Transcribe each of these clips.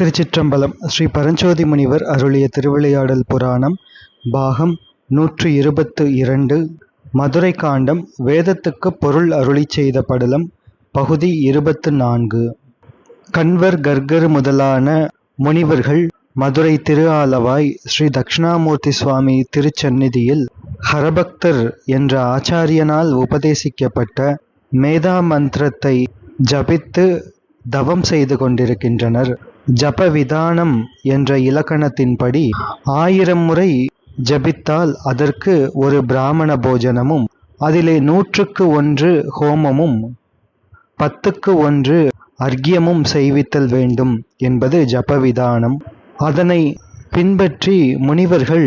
திருச்சிற்றம்பலம் ஸ்ரீ பரஞ்சோதி முனிவர் அருளிய திருவிளையாடல் புராணம் பாகம் நூற்றி இருபத்து இரண்டு மதுரை காண்டம் வேதத்துக்கு பொருள் அருளிச் செய்த படலம் பகுதி இருபத்து நான்கு. கண்வர் கர்கர் முதலான முனிவர்கள் மதுரை திரு ஆலவாய் ஸ்ரீ தட்சிணாமூர்த்தி சுவாமி திருச்சந்நிதியில் ஹரபக்தர் என்ற ஆச்சாரியனால் உபதேசிக்கப்பட்ட மேதா மந்திரத்தை ஜபித்து தவம் செய்து கொண்டிருக்கின்றனர். ஜப விதானம் என்ற இலக்கணத்தின்படி ஆயிரம் முறை ஜபித்தால் அதற்கு ஒரு பிராமண போஜனமும் அதிலே நூற்றுக்கு ஒன்று ஹோமமும் பத்துக்கு ஒன்று அர்க்கியமும் செய்வித்தல் வேண்டும் என்பது ஜபவிதானம். அதனை பின்பற்றி முனிவர்கள்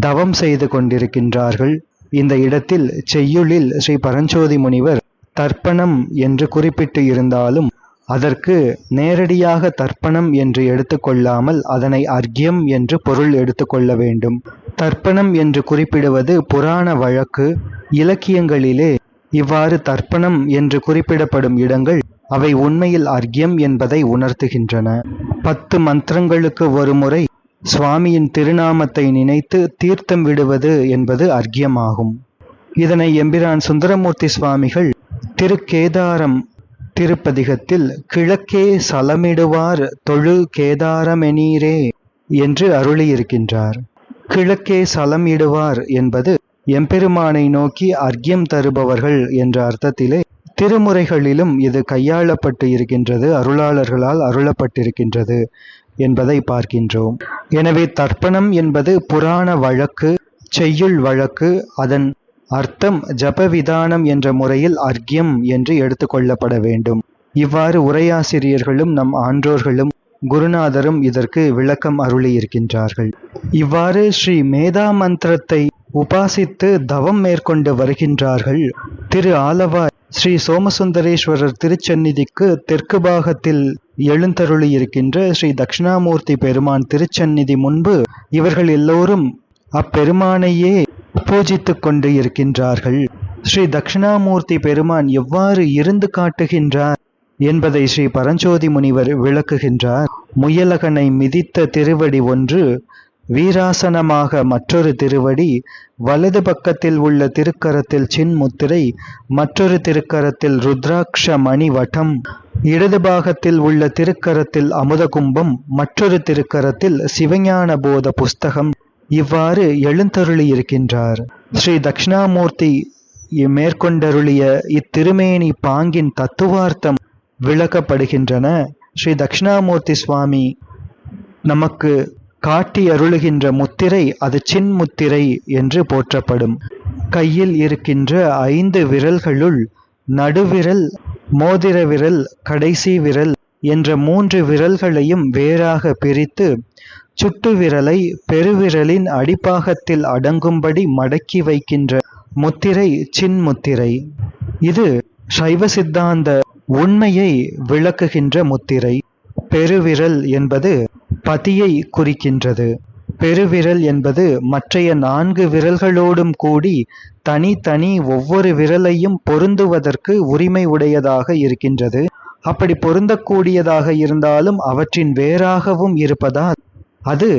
தவம் செய்து கொண்டிருக்கின்றார்கள். இந்த இடத்தில் செய்யுளில் ஸ்ரீ பரஞ்சோதி முனிவர் தர்ப்பணம் என்று குறிப்பிட்டு இருந்தாலும் அதற்கு நேரடியாக தர்ப்பணம் என்று எடுத்துக்கொள்ளாமல் அதனை அர்க்கியம் என்று பொருள் எடுத்துக்கொள்ள வேண்டும். தர்ப்பணம் என்று குறிப்பிடுவது புராண வழக்கு இலக்கியங்களிலே இவ்வாறு தர்ப்பணம் என்று குறிப்பிடப்படும் இடங்கள் அவை உண்மையில் அர்க்கியம் என்பதை உணர்த்துகின்றன. பத்து மந்திரங்களுக்கு ஒரு முறை சுவாமியின் திருநாமத்தை நினைத்து தீர்த்தம் விடுவது என்பது அர்க்கியமாகும். இதனை எம்பிரான் சுந்தரமூர்த்தி சுவாமிகள் திருக்கேதாரம் திருப்பதிகத்தில் கிழக்கே சலமிடுவார் தொழு கேதாரமெனீரே என்று அருளியிருக்கின்றார். கிழக்கே சலம் இடுவார் என்பது எம்பெருமானை நோக்கி அர்க்கியம் தருபவர்கள் என்ற அர்த்தத்திலே திருமுறைகளிலும் இது கையாளப்பட்டு இருக்கின்றது அருளாளர்களால் அருளப்பட்டிருக்கின்றது என்பதை பார்க்கின்றோம். எனவே தர்ப்பணம் என்பது புராண வழக்கு செய்யுள் வழக்கு அதன் அர்த்தம் ஜபவிதானம் என்ற முறையில் அர்க்யம் என்று எடுத்துக்கொள்ளப்பட வேண்டும். இவ்வாறு உரையாசிரியர்களும் நம் ஆன்றோர்களும் குருநாதரும் இதற்கு விளக்கம் அருளியிருக்கின்றார்கள். இவ்வாறு ஸ்ரீ மேதா மந்திரத்தை உபாசித்து தவம் மேற்கொண்டு வருகின்றார்கள். திரு ஆலவா ஸ்ரீ சோமசுந்தரேஸ்வரர் திருச்சந்நிதிக்கு தெற்கு பாகத்தில் எழுந்தருளியிருக்கின்ற ஸ்ரீ தட்சிணாமூர்த்தி பெருமான் திருச்சந்நிதி முன்பு இவர்கள் எல்லோரும் அப்பெருமானையே பூஜித்துக் கொண்டு இருக்கின்றார்கள். ஸ்ரீ தட்சிணாமூர்த்தி பெருமான் எவ்வாறு இருந்து காட்டுகின்றார் என்பதை ஸ்ரீ பரஞ்சோதி முனிவர் விளக்குகின்றார். முயலகனை மிதித்த திருவடி ஒன்று வீராசனமாக மற்றொரு திருவடி வலது பக்கத்தில் உள்ள திருக்கரத்தில் சின்முத்திரை மற்றொரு திருக்கரத்தில் ருத்ராட்ச மணி வட்டம் இடது பாகத்தில் உள்ள திருக்கரத்தில் அமுதகும்பம் மற்றொரு திருக்கரத்தில் சிவஞான போத புஸ்தகம். இவ்வாறு எழுந்தருளி இருக்கின்றார் ஸ்ரீ தக்ஷணாமூர்த்தி மேற்கொண்டருளிய இத்திருமேனி பாங்கின் தத்துவார்த்தம் விளக்கப்படுகின்றன. ஸ்ரீ தக்ஷணாமூர்த்தி சுவாமி நமக்கு காட்டி அருளுகின்ற முத்திரை அது சின்முத்திரை என்று போற்றப்படும். கையில் இருக்கின்ற ஐந்து விரல்களுள் நடுவிரல் மோதிர விரல் கடைசி விரல் என்ற மூன்று விரல்களையும் வேறாக பிரித்து சுட்டு விரலை பெருவிரலின் அடிப்பாகத்தில் அடங்கும்படி மடக்கி வைக்கின்ற முத்திரை சின்முத்திரை. இது சைவ சித்தாந்த உண்மையை விளக்குகின்ற முத்திரை. பெருவிரல் என்பது பதியை குறிக்கின்றது. பெருவிரல் என்பது மற்றைய நான்கு விரல்களோடும் கூடி தனித்தனி ஒவ்வொரு விரலையும் பொருந்துவதற்கு உரிமை உடையதாக இருக்கின்றது. அப்படி பொருந்தக்கூடியதாக இருந்தாலும் அவற்றின் வேறாகவும் இருப்பதால் அது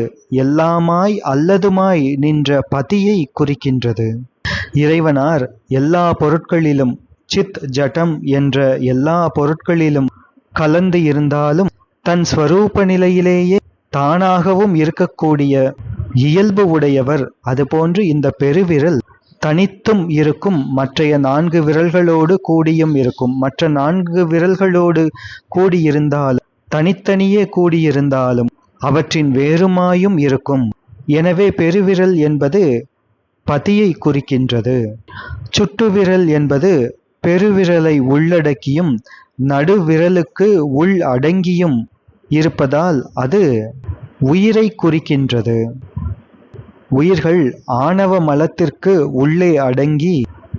எல்லாமாய் அல்லதுமாய் நின்ற பதியை குறிக்கின்றது. இறைவனார் எல்லா பொருட்களிலும் சித் ஜடம் என்ற எல்லா பொருட்களிலும் கலந்து இருந்தாலும் தன் ஸ்வரூப நிலையிலேயே தானாகவும் இருக்கக்கூடிய இயல்பு உடையவர். அதுபோன்று இந்த பெருவிரல் தனித்தும் இருக்கும் மற்றைய நான்கு விரல்களோடு கூடியும் இருக்கும். மற்ற நான்கு விரல்களோடு கூடியிருந்தாலும் தனித்தனியே கூடியிருந்தாலும் அவற்றின் வேறுமாயும் இருக்கும். எனவே பெருவிரல் என்பது பதியை குறிக்கின்றது. சுட்டுவிரல் என்பது பெருவிரலை உள்ளடக்கியும் நடுவிரலுக்கு உள் அடங்கியும் இருப்பதால் அது உயிரை குறிக்கின்றது. உயிர்கள் ஆணவ மலத்திற்கு உள்ளே அடங்கி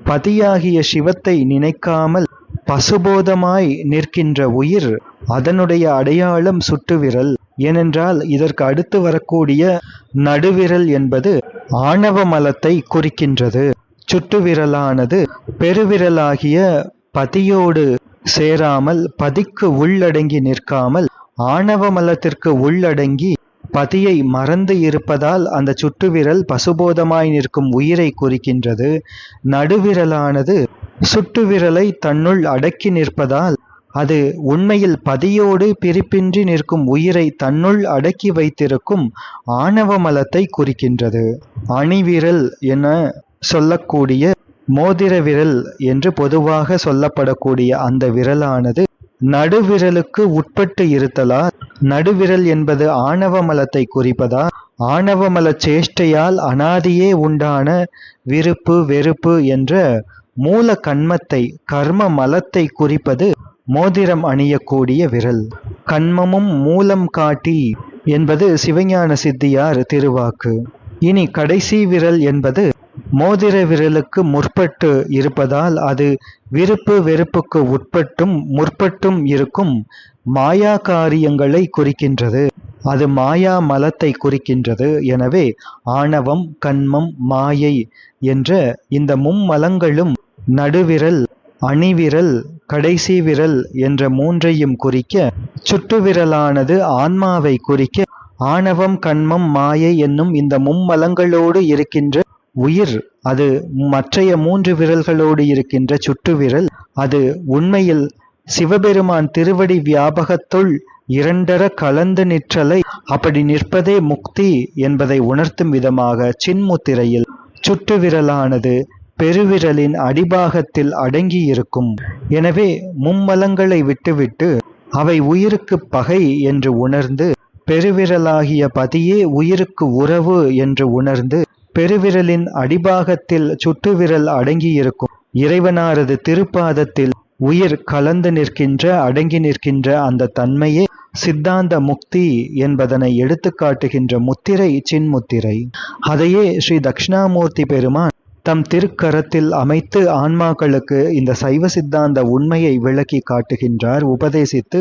பதியாகிய சிவத்தை நினைக்காமல் பசுபோதமாய் நிற்கின்ற உயிர் அதனுடைய அடையாளம் சுட்டுவிரல். ஏனென்றால் இதற்கு அடுத்து வரக்கூடிய நடுவிரல் என்பது ஆணவ மலத்தை குறிக்கின்றது. சுட்டுவிரலானது பெருவிரலாகிய பதியோடு சேராமல் பதிக்கு உள்ளடங்கி நிற்காமல் ஆணவ மலத்திற்கு உள்ளடங்கி பதியை மறந்து இருப்பதால் அந்த சுட்டுவிரல் பசுபோதமாய் நிற்கும் உயிரை குறிக்கின்றது. நடுவிரலானது சுட்டுவிரலை தன்னுள் அடக்கி நிற்பதால் அது உண்மையில் பதியோடு பிரிப்பின்றி நிற்கும் உயிரை தன்னுள் அடக்கி வைத்திருக்கும் ஆணவ மலத்தை குறிக்கின்றது. அணிவிரல் என சொல்லக்கூடிய மோதிர விரல் என்று பொதுவாக சொல்லப்படக்கூடிய அந்த விரலானது நடுவிரலுக்கு உட்பட்டு இருத்தலா நடுவிரல் என்பது ஆணவ மலத்தை குறிப்பதா? ஆணவமல சேஷ்டையால் அனாதியே உண்டான விருப்பு வெறுப்பு என்ற மூல கண்மத்தை கர்ம மலத்தை குறிப்பது மோதிரம் அணியக்கூடிய விரல். கண்மமும் மூலம் காட்டி என்பது சிவஞான சித்தியார் திருவாக்கு. இனி கடைசி விரல் என்பது மோதிர விரலுக்கு முற்பட்டு இருப்பதால் அது விருப்பு வெறுப்புக்கு உட்பட்டும் முற்பட்டும் இருக்கும் மாயா காரியங்களை குறிக்கின்றது. அது மாயா மலத்தை குறிக்கின்றது. எனவே ஆணவம் கண்மம் மாயை என்ற இந்த மும்மலங்களும் நடுவிரல் அணிவிரல் கடைசி விரல் என்ற மூன்றையும் குறிக்க சுட்டுவிரலானது ஆன்மாவை குறிக்க ஆணவம் கண்மம் மாயை என்னும் இந்த மும்மலங்களோடு இருக்கின்ற உயிர் அது மற்றைய மூன்று விரல்களோடு இருக்கின்ற சுட்டுவிரல் அது உண்மையில் சிவபெருமான் திருவடி வியாபகத்துள் இரண்டர கலந்து நிற்றலை அப்படி நிற்பதே முக்தி என்பதை உணர்த்தும் விதமாக சின்முத்திரையில் சுட்டுவிரலானது பெருவிரலின் அடிபாகத்தில் அடங்கி இருக்கும் எனவே மும்மலங்களை விட்டுவிட்டு அவை உயிருக்கு பகை என்று உணர்ந்து பெருவிரலாகிய பதியே உயிருக்கு உறவு என்று உணர்ந்து பெருவிரலின் அடிபாகத்தில் சுட்டுவிரல் அடங்கியிருக்கும். இறைவனாரது திருப்பாதத்தில் உயிர் கலந்து நிற்கின்ற அடங்கி நிற்கின்ற அந்த தன்மையே சித்தாந்த முக்தி என்பதனை எடுத்துக்காட்டுகின்ற முத்திரை சின்முத்திரை. அதையே ஸ்ரீ தக்ஷணாமூர்த்தி பெருமான் தம் திருக்கரத்தில் அமைத்து ஆன்மாக்களுக்கு இந்த சைவ சித்தாந்த உண்மையை விளக்கி காட்டுகின்றார் உபதேசித்து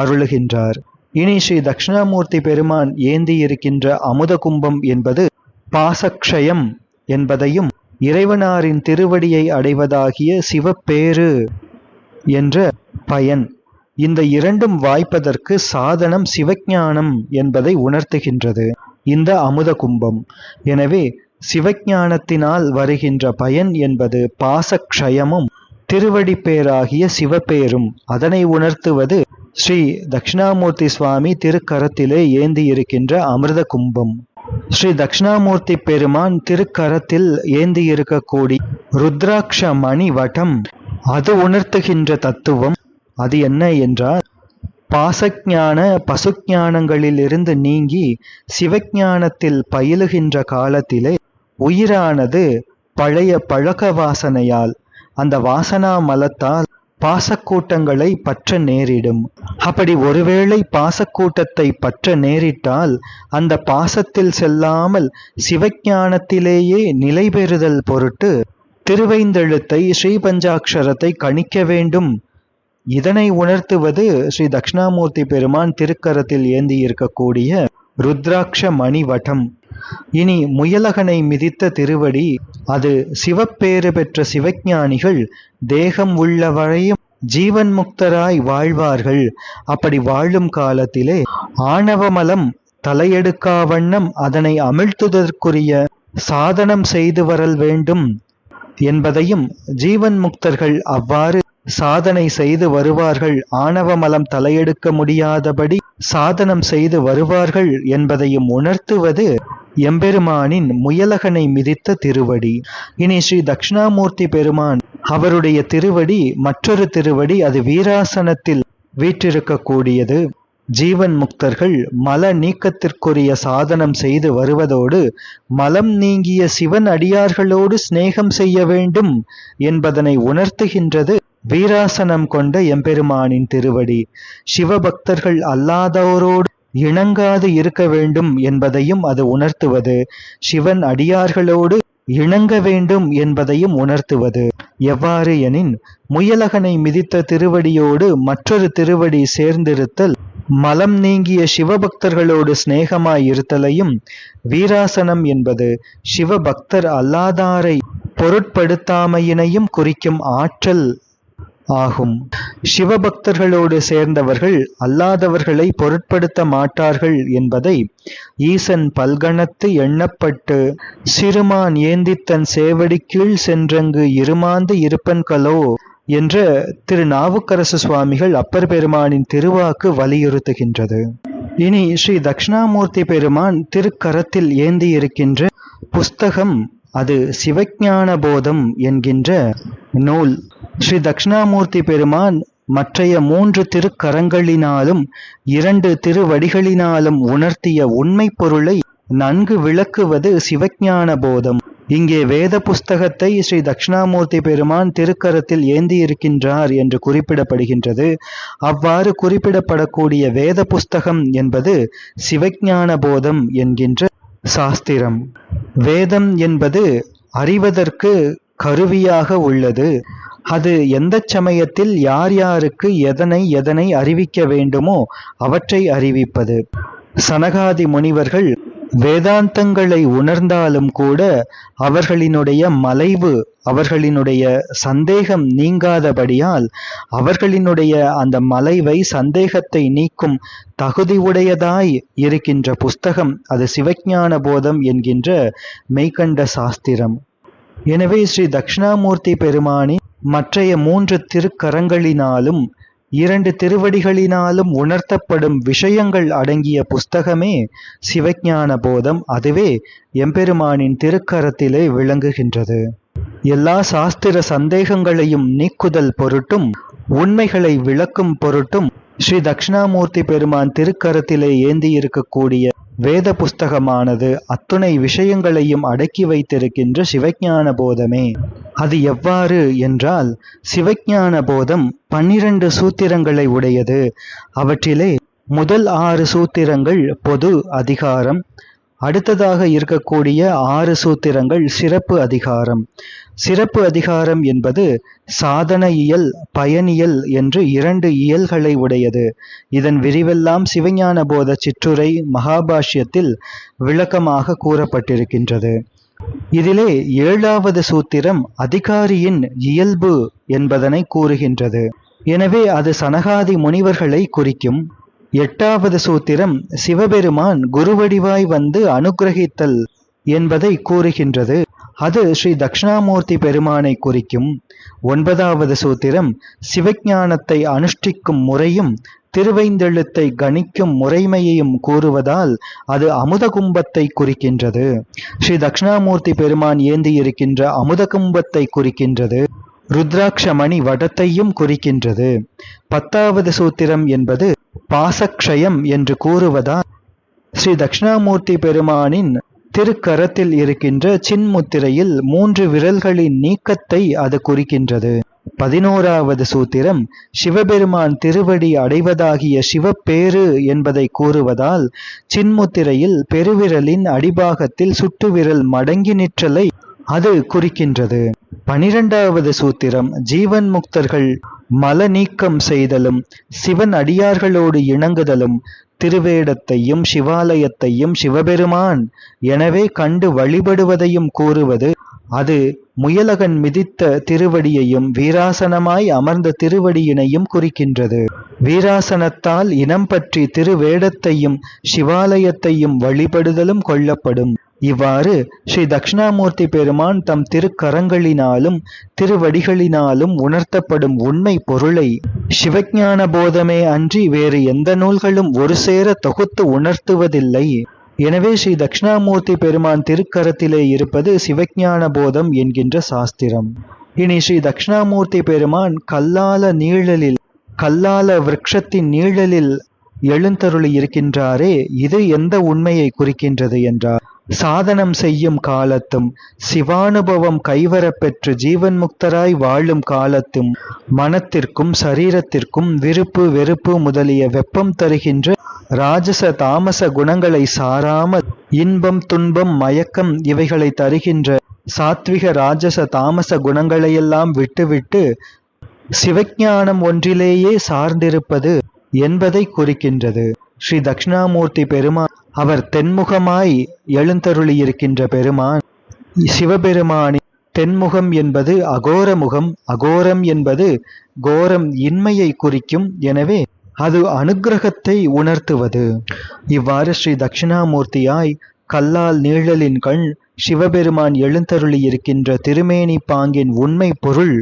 அருளுகின்றார். இனி ஸ்ரீ தக்ஷணாமூர்த்தி பெருமான் ஏந்தியிருக்கின்ற அமுத கும்பம் என்பது பாசக்ஷயம் என்பதையும் இறைவனாரின் திருவடியை அடைவதாகிய சிவப்பேறு என்ற பயன். இந்த இரண்டும் வாய்ப்பதற்கு சாதனம் சிவஞானம் என்பதை உணர்த்துகின்றது. இந்த அமுத கும்பம். எனவே சிவஞானத்தினால் வருகின்ற பயன் என்பது பாசக்ஷயமும் திருவடி பேராகிய சிவபேரும் அதனை உணர்த்துவது ஸ்ரீ தட்சிணாமூர்த்தி சுவாமி திருக்கரத்திலே ஏந்தி இருக்கின்ற அமிர்த கும்பம். ஸ்ரீ தட்சிணாமூர்த்தி பெருமான் திருக்கரத்தில் ஏந்தி இருக்கக்கூடிய ருத்ராட்ச மணி வட்டம் அது உணர்த்துகின்ற தத்துவம் அது என்ன என்றால் பாசஞான பசுஞானங்களிலிருந்து நீங்கி சிவஞானத்தில் பயிலுகின்ற காலத்திலே உயிரானது பழைய பழக்க வாசனையால் அந்த வாசனா மலத்தால் பாசக்கூட்டங்களை பற்ற நேரிடும். அப்படி ஒருவேளை பாசக்கூட்டத்தை பற்ற நேரிட்டால் அந்த பாசத்தில் செல்லாமல் சிவஞானத்திலேயே நிலை பெறுதல் பொருட்டு திருவைந்தெழுத்தை ஸ்ரீபஞ்சாட்சரத்தை கணிக்க வேண்டும். இதனை உணர்த்துவது ஸ்ரீ தக்ஷணாமூர்த்தி பெருமான் திருக்கரத்தில் ஏந்தி இருக்கக்கூடிய ருத்ராட்ச மணிவட்டம் இனி முயலகனை மிதித்த திருவடி அது சிவப்பேறு பெற்ற சிவஞானிகள் தேகம் உள்ளவரையும் ஜீவன் முக்தராய் வாழ்வார்கள். அப்படி வாழும் காலத்திலே ஆணவமலம் தலையெடுக்கா வண்ணம் அதனை அமிழ்த்துவதற்குரிய சாதனம் செய்து வரல் வேண்டும் என்பதையும் ஜீவன் முக்தர்கள் அவ்வாறு சாதனை செய்து வருவார்கள். ஆணவமலம் தலையெடுக்க முடியாதபடி சாதனம் செய்து வருவார்கள் என்பதையும் உணர்த்துவது எம்பெருமானின் முயலகனை மிதித்த திருவடி. இனி ஸ்ரீ தட்சிணாமூர்த்தி பெருமான் அவருடைய திருவடி மற்றொரு திருவடி அது வீராசனத்தில் வீற்றிருக்கக்கூடியது. ஜீவன் முக்தர்கள் மல நீக்கத்திற்குரிய சாதனம் செய்து வருவதோடு மலம் நீங்கிய சிவன் அடியார்களோடு சிநேகம் செய்ய வேண்டும் என்பதனை உணர்த்துகின்றது வீராசனம் கொண்ட எம்பெருமானின் திருவடி. சிவபக்தர்கள் அல்லாதோரோடு இணங்காது இருக்க வேண்டும் என்பதையும் அது உணர்த்துவது. சிவன் அடியார்களோடு இணங்க வேண்டும் என்பதையும் உணர்த்துவது. எவ்வாறு எனின் முயலகனை மிதித்த திருவடியோடு மற்றொரு திருவடி சேர்ந்திருத்தல் மலம் நீங்கிய சிவபக்தர்களோடு சிநேகமாய் இருத்தலையும் வீராசனம் என்பது சிவபக்தர் அல்லாதாரை பொருட்படுத்தாமையினையும் குறிக்கும் ஆற்றல் ஆகும். சிவபக்தர்களோடு சேர்ந்தவர்கள் அல்லாதவர்களை பொருட்படுத்த மாட்டார்கள் என்பதை ஈசன் பல்கணத்து எண்ணப்பட்டு சிறுமான் ஏந்தி தன் சேவடி கீழ் சென்றங்கு இருமாந்து இருப்பன்களோ என்ற திரு நாவுக்கரசு சுவாமிகள் அப்பர் பெருமானின் திருவாக்கு வலியுறுத்துகின்றது. இனி ஸ்ரீ தட்சிணாமூர்த்தி பெருமான் திருக்கரத்தில் ஏந்தி இருக்கின்ற புஸ்தகம் அது சிவஞான போதம் என்கின்ற நூல். ஸ்ரீ தட்சிணாமூர்த்தி பெருமான் மற்றைய மூன்று திருக்கரங்களினாலும் இரண்டு திருவடிகளினாலும் உணர்த்திய உண்மைப் பொருளை நன்கு விளக்குவது சிவஞான போதம் இங்கே வேத புஸ்தகத்தை ஸ்ரீ தட்சிணாமூர்த்தி பெருமான் திருக்கரத்தில் ஏந்தியிருக்கின்றார் என்று குறிப்பிடப்படுகின்றது. அவ்வாறு குறிப்பிடப்படக்கூடிய வேத புஸ்தகம் என்பது சிவஞான போதம் என்கின்ற சாஸ்திரம். வேதம் என்பது அறிவதற்கு கருவியாக உள்ளது. அது எந்த சமயத்தில் யார் யாருக்கு எதனை எதனை அறிவிக்க வேண்டுமோ அவற்றை அறிவிப்பது. சனகாதி முனிவர்கள் வேதாந்தங்களை உணர்ந்தாலும் கூட அவர்களினுடைய மலைவு அவர்களினுடைய சந்தேகம் நீங்காதபடியால் அவர்களினுடைய அந்த மலைவை சந்தேகத்தை நீக்கும் தகுதியுடையதாய் இருக்கின்ற புஸ்தகம் அது சிவஞான போதம் என்கின்ற மெய்கண்ட சாஸ்திரம். எனவே ஸ்ரீ தட்சிணாமூர்த்தி பெருமானின் மற்றைய மூன்று திருக்கரங்களினாலும் இரண்டு திருவடிகளினாலும் உணர்த்தப்படும் விஷயங்கள் அடங்கிய புஸ்தகமே சிவஞான போதம். அதுவே எம்பெருமானின் திருக்கரத்திலே விளங்குகின்றது. எல்லா சாஸ்திர சந்தேகங்களையும் நீக்குதல் பொருட்டும் உண்மைகளை விளக்கும் பொருட்டும் ஸ்ரீ தட்சிணாமூர்த்தி பெருமான் திருக்கரத்திலே ஏந்தி இருக்கக்கூடிய வேத புஸ்தகமானது அத்துணை விஷயங்களையும் அடக்கி வைத்திருக்கின்ற சிவஞான போதமே அது எவ்வாறு என்றால் சிவஞான போதம் பன்னிரண்டு சூத்திரங்களை உடையது. அவற்றிலே முதல் ஆறு சூத்திரங்கள் பொது அதிகாரம் அடுத்ததாக இருக்கக்கூடிய ஆறு சூத்திரங்கள் சிறப்பு அதிகாரம். சிறப்பு அதிகாரம் என்பது சாதன இயல் பயனியல் என்று இரண்டு இயல்களை உடையது. இதன் விரிவெல்லாம் சிவஞான போத சிற்றுரை மகாபாஷ்யத்தில் விளக்கமாக கூறப்பட்டிருக்கின்றது. இதிலே ஏழாவது சூத்திரம் அதிகாரியின் இயல்பு என்பதனை கூறுகின்றது. எனவே அது சனகாதி முனிவர்களை குறிக்கும். எட்டாவது சூத்திரம் சிவபெருமான் குருவடிவாய் வந்து அனுக்கிரகித்தல் என்பதை கூறுகின்றது. அது ஸ்ரீ தட்சிணாமூர்த்தி பெருமானை குறிக்கும் ஒன்பதாவது சூத்திரம் சிவஞானத்தை அனுஷ்டிக்கும் முறையும் திருவைந்தெழுத்தை கணிக்கும் முறைமையையும் கூறுவதால் அது அமுத கும்பத்தை குறிக்கின்றது. ஸ்ரீ தட்சிணாமூர்த்தி பெருமான் ஏந்தி இருக்கின்ற அமுத கும்பத்தை குறிக்கின்றது. ருத்ராட்சமணி வடத்தையும் குறிக்கின்றது. பத்தாவது சூத்திரம் என்பது பாசக்ஷயம் என்று கூறுவதால் ஸ்ரீ தட்சிணாமூர்த்தி பெருமானின் திருக்கரத்தில் இருக்கின்ற சின்முத்திரையில் மூன்று விரல்களின் நீக்கத்தை அது குறிக்கின்றது. பதினோராவது சூத்திரம் சிவபெருமான் திருவடி அடைவதாகிய சிவப்பேறு என்பதை கூறுவதால் சின்முத்திரையில் பெருவிரலின் அடிபாகத்தில் சுட்டுவிரல் மடங்கி நிற்றலை அது குறிக்கின்றது. பனிரெண்டாவது சூத்திரம் ஜீவன் முக்தர்கள் மல நீக்கம் செய்தலும் சிவன் அடியார்களோடு இணங்குதலும் திருவேடத்தையும் சிவாலயத்தையும் சிவபெருமான் எனவே கண்டு வழிபடுவதையும் கூறுவது அது முயலகன் மிதித்த திருவடியையும் வீராசனமாய் அமர்ந்த திருவடியினையும் குறிக்கின்றது. வீராசனத்தால் இனம் பற்றி திருவேடத்தையும் சிவாலயத்தையும் வழிபடுதலும் கொள்ளப்படும். இவ்வாறு ஸ்ரீ தக்ஷிணாமூர்த்தி பெருமான் தம் திருக்கரங்களினாலும் திருவடிகளினாலும் உணர்த்தப்படும் உண்மை பொருளை சிவஞான போதமே அன்றி வேறு எந்த நூல்களும் ஒரு சேர தொகுத்து உணர்த்துவதில்லை. எனவே ஸ்ரீ தட்சிணாமூர்த்தி பெருமான் திருக்கரத்திலே இருப்பது சிவஞான போதம் என்கின்ற சாஸ்திரம். இனி ஸ்ரீ தக்ஷிணாமூர்த்தி பெருமான் கல்லால நீழலில் கல்லால விரக்ஷத்தின் நீழலில் எழுந்தருளி இருக்கின்றாரே இது எந்த உண்மையை குறிக்கின்றது என்றார். சாதனம் செய்யும் காலத்தும் சிவானுபவம் கைவரப் பெற்று ஜீவன் முக்தராய் வாழும் காலத்தும் மனத்திற்கும் சரீரத்திற்கும் விருப்பு வெறுப்பு முதலிய வெப்பம் தருகின்ற ராஜச தாமச குணங்களை சாராமல் இன்பம் துன்பம் மயக்கம் இவைகளை தருகின்ற சாத்விக ராஜச தாமச குணங்களையெல்லாம் விட்டுவிட்டு சிவஞானம் ஒன்றிலேயே சார்ந்திருப்பது என்பதை குறிக்கின்றது. ஸ்ரீ தக்ஷிணாமூர்த்தி பெருமான் அவர் தென்முகமாய் எழுந்தருளியிருக்கின்ற பெருமான். சிவபெருமானின் தென்முகம் என்பது அகோர முகம் அகோரம் என்பது கோரம் இன்மையை குறிக்கும். எனவே அது அனுக்கிரகத்தை உணர்த்துவது. இவ்வாறு ஸ்ரீ தட்சிணாமூர்த்தியாய் கல்லால் நீழலின் கண் சிவபெருமான் எழுந்தருளி இருக்கின்ற திருமேனி பாங்கின் உண்மை பொருள்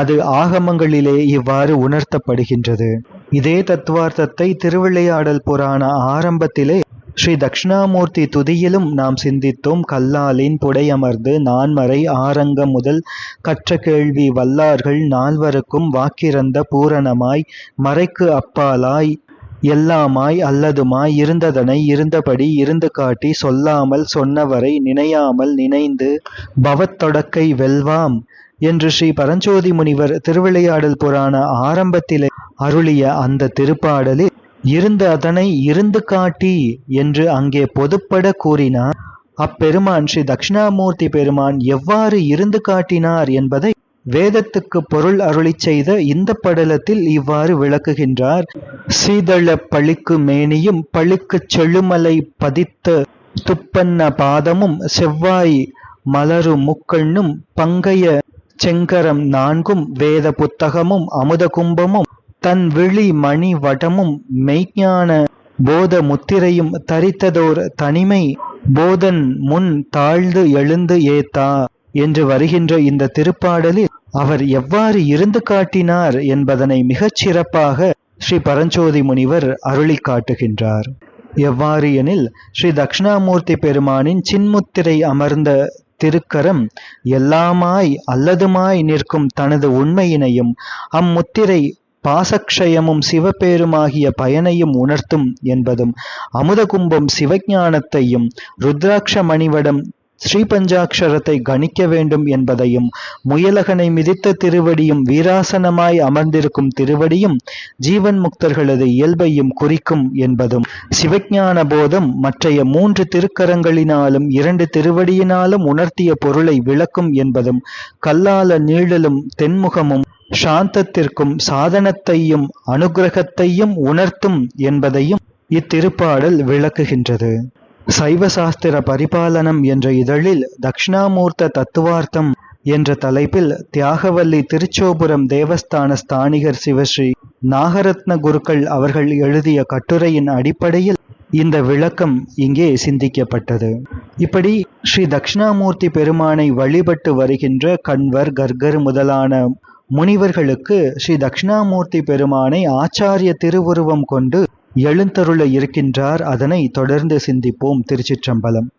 அது ஆகமங்களிலே இவ்வாறு உணர்த்தப்படுகின்றது. இதே தத்துவார்த்தத்தை திருவிளையாடல் புராண ஆரம்பத்திலே ஸ்ரீ தக்ஷணாமூர்த்தி துதியிலும் நாம் சிந்தித்தோம். கல்லாலின் புடையமர்ந்து நான்மறை ஆரங்கம் முதல் கற்ற கேள்வி வல்லார்கள் நால்வருக்கும் வாக்கிறந்த பூரணமாய் மறைக்கு அப்பாலாய் எல்லாமாய் அல்லதுமாய் இருந்ததனை இருந்தபடி இருந்து காட்டி சொல்லாமல் சொன்னவரை நினையாமல் நினைந்து பவத்தொடக்கை வெல்வாம். என்று ஸ்ரீ பரஞ்சோதி முனிவர் திருவிளையாடல் புராண ஆரம்பத்திலே அருளிய அந்த திருப்பாடலில் இருந்து அதனை இருந்து காட்டி என்று அங்கே பொதுப்பட கூறினார். அப்பெருமான் ஸ்ரீ தட்சிணாமூர்த்தி பெருமான் எவ்வாறு இருந்து காட்டினார் என்பதை வேதத்துக்கு பொருள் அருளிச் செய்த இந்த படலத்தில் இவ்வாறு விளக்குகின்றார். சீதள பழிக்கு மேனியும் பழிக்கு செழுமலை பதித்த துப்பன்ன பாதமும் செவ்வாய் மலரு முக்கண்ணும் பங்கைய செங்கரம் நான்கும் வேத புத்தகமும் அமுத கும்பமும் தன் விழி மணி வடமும் மெய்ஞான போத முத்திரையும் தரித்ததோர் தனிமை போதன் முன் தாழ்ந்து எழுந்து ஏத்தா என்று வருகின்ற இந்த திருப்பாடலில் அவர் எவ்வாறு இருந்து காட்டினார் என்பதனை மிகச் சிறப்பாக ஸ்ரீ பரஞ்சோதி முனிவர் அருளி காட்டுகின்றார். எவ்வாறு எனில் ஸ்ரீ தக்ஷணாமூர்த்தி பெருமானின் சின்முத்திரை அமர்ந்த திருக்கரம் எல்லாமாய் அல்லதுமாய் நிற்கும் தனது உண்மையினையும் அம்முத்திரை பாசக்ஷயமும் சிவபேருமாகிய பயனையும் உணர்த்தும் என்பதும் அமுதகும்பம் சிவஞானத்தையும் ருத்ராட்ச மணிவடம் ஸ்ரீபஞ்சாட்சரத்தை கணிக்க வேண்டும் என்பதையும் முயலகனை மிதித்த திருவடியும் வீராசனமாய் அமர்ந்திருக்கும் திருவடியும் ஜீவன் முக்தர்களது இயல்பையும் குறிக்கும் என்பதும் சிவஞான போதம் மற்றைய மூன்று திருக்கரங்களினாலும் இரண்டு திருவடியினாலும் உணர்த்திய பொருளை விளக்கும் என்பதும் கல்லால நீழலும் தென்முகமும் சாந்தத்திற்கும் சாதனத்தையும் அனுகிரகத்தையும் உணர்த்தும் என்பதையும் இத்திருப்பாடல் விளக்குகின்றது. சைவ சாஸ்திர பரிபாலனம் என்ற இதழில் தக்ஷணாமூர்த்த தத்துவார்த்தம் என்ற தலைப்பில் தியாகவல்லி திருச்சோபுரம் தேவஸ்தான ஸ்தானிகர் சிவஸ்ரீ நாகரத்ன குருக்கள் அவர்கள் எழுதிய கட்டுரையின் அடிப்படையில் இந்த விளக்கம் இங்கே சிந்திக்கப்பட்டது. இப்படி ஸ்ரீ தக்ஷணாமூர்த்தி பெருமானை வழிபட்டு வருகின்ற கண்வர் கர்கர் முதலான முனிவர்களுக்கு ஸ்ரீ தக்ஷணாமூர்த்தி பெருமானை ஆச்சாரிய திருவுருவம் கொண்டு எழுந்தருள இருக்கின்றார் அதனை தொடர்ந்து சிந்திப்போம் திருச்சிற்றம்பலம்.